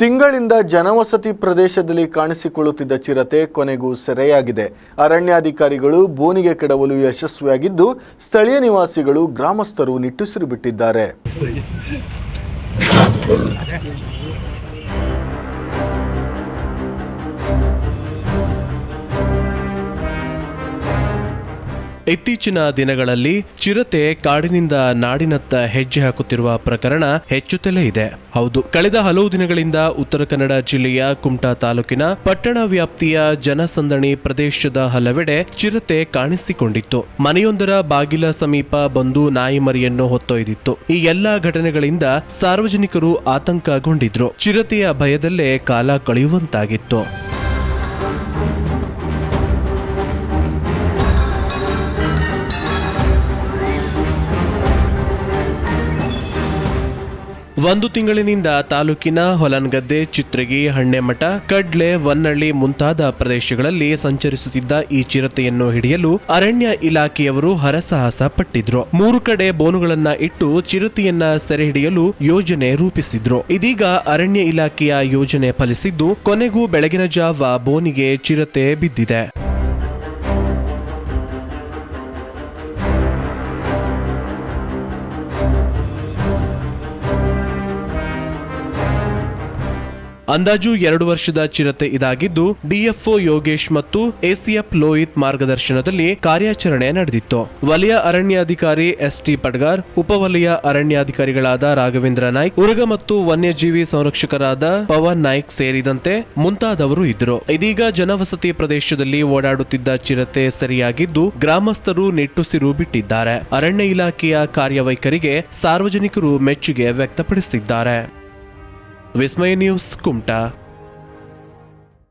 ತಿಂಗಳಿಂದ ಜನವಸತಿ ಪ್ರದೇಶದಲ್ಲಿ ಕಾಣಿಸಿಕೊಳ್ಳುತ್ತಿದ್ದ ಚಿರತೆ ಕೊನೆಗೂ ಸೆರೆಯಾಗಿದೆ. ಅರಣ್ಯಾಧಿಕಾರಿಗಳು ಬೋನಿಗೆ ಕೆಡವಲು ಯಶಸ್ವಿಯಾಗಿದ್ದು, ಸ್ಥಳೀಯ ನಿವಾಸಿಗಳು ಗ್ರಾಮಸ್ಥರು ನಿಟ್ಟುಸಿರು ಬಿಟ್ಟಿದ್ದಾರೆ. ಇತ್ತೀಚಿನ ದಿನಗಳಲ್ಲಿ ಚಿರತೆ ಕಾಡಿನಿಂದ ನಾಡಿನತ್ತ ಹೆಜ್ಜೆ ಹಾಕುತ್ತಿರುವ ಪ್ರಕರಣ ಹೆಚ್ಚುತ್ತಲೇ ಇದೆ. ಹೌದು, ಕಳೆದ ಹಲವು ದಿನಗಳಿಂದ ಉತ್ತರ ಕನ್ನಡ ಜಿಲ್ಲೆಯ ಕುಮಟಾ ತಾಲೂಕಿನ ಪಟ್ಟಣ ವ್ಯಾಪ್ತಿಯ ಜನಸಂದಣಿ ಪ್ರದೇಶದ ಹಲವೆಡೆ ಚಿರತೆ ಕಾಣಿಸಿಕೊಂಡಿತ್ತು. ಮನೆಯೊಂದರ ಬಾಗಿಲ ಸಮೀಪ ಬಂದು ನಾಯಿ ಮರಿಯನ್ನು ಹೊತ್ತೊಯ್ದಿತ್ತು. ಈ ಎಲ್ಲಾ ಘಟನೆಗಳಿಂದ ಸಾರ್ವಜನಿಕರು ಆತಂಕಗೊಂಡಿದ್ರು. ಚಿರತೆಯ ಭಯದಲ್ಲೇ ಕಾಲ ಕಳೆಯುವಂತಾಗಿತ್ತು. ಒಂದು ತಿಂಗಳಿನಿಂದ ತಾಲೂಕಿನ ಹೊಲನ್ಗದ್ದೆ, ಚಿತ್ರಗಿ, ಹಣ್ಣೆಮಠ, ಕಡ್ಲೆ ವನ್ನಳ್ಳಿ ಮುಂತಾದ ಪ್ರದೇಶಗಳಲ್ಲಿ ಸಂಚರಿಸುತ್ತಿದ್ದ ಈ ಚಿರತೆಯನ್ನು ಹಿಡಿಯಲು ಅರಣ್ಯ ಇಲಾಖೆಯವರು ಹರಸಾಹಸ ಪಟ್ಟಿದ್ರು. ಮೂರು ಕಡೆ ಬೋನುಗಳನ್ನ ಇಟ್ಟು ಚಿರತೆಯನ್ನ ಸೆರೆ ಹಿಡಿಯಲು ಯೋಜನೆ ರೂಪಿಸಿದ್ರು. ಇದೀಗ ಅರಣ್ಯ ಇಲಾಖೆಯ ಯೋಜನೆ ಫಲಿಸಿದ್ದು, ಕೊನೆಗೂ ಬೆಳಗಿನ ಜಾವ ಬೋನಿಗೆ ಚಿರತೆ ಬಿದ್ದಿದೆ. ಅಂದಾಜು ಎರಡು ವರ್ಷದ ಚಿರತೆ ಇದಾಗಿದ್ದು ಡಿಎಫ್ಒ ಯೋಗೇಶ್ ಮತ್ತು ಎಸಿಎಫ್ ಲೋಹಿತ್ ಮಾರ್ಗದರ್ಶನದಲ್ಲಿ ಕಾರ್ಯಾಚರಣೆ ನಡೆದಿತ್ತು. ವಲಯ ಅರಣ್ಯಾಧಿಕಾರಿ ಎಸ್ಟಿ ಪಡ್ಗಾರ್, ಉಪವಲಯ ಅರಣ್ಯಾಧಿಕಾರಿಗಳಾದ ರಾಘವೇಂದ್ರ ನಾಯ್ಕ್, ಉರುಗ ಮತ್ತು ವನ್ಯಜೀವಿ ಸಂರಕ್ಷಕರಾದ ಪವನ್ ನಾಯ್ಕ್ ಸೇರಿದಂತೆ ಮುಂತಾದವರು ಇದ್ದರು. ಇದೀಗ ಜನವಸತಿ ಪ್ರದೇಶದಲ್ಲಿ ಓಡಾಡುತ್ತಿದ್ದ ಚಿರತೆ ಸರಿಯಾಗಿದ್ದು, ಗ್ರಾಮಸ್ಥರು ನಿಟ್ಟುಸಿರು ಬಿಟ್ಟಿದ್ದಾರೆ. ಅರಣ್ಯ ಇಲಾಖೆಯ ಕಾರ್ಯವೈಖರಿಗೆ ಸಾರ್ವಜನಿಕರು ಮೆಚ್ಚುಗೆ ವ್ಯಕ್ತಪಡಿಸಿದ್ದಾರೆ. विस्मय न्यूज़ कुमटा।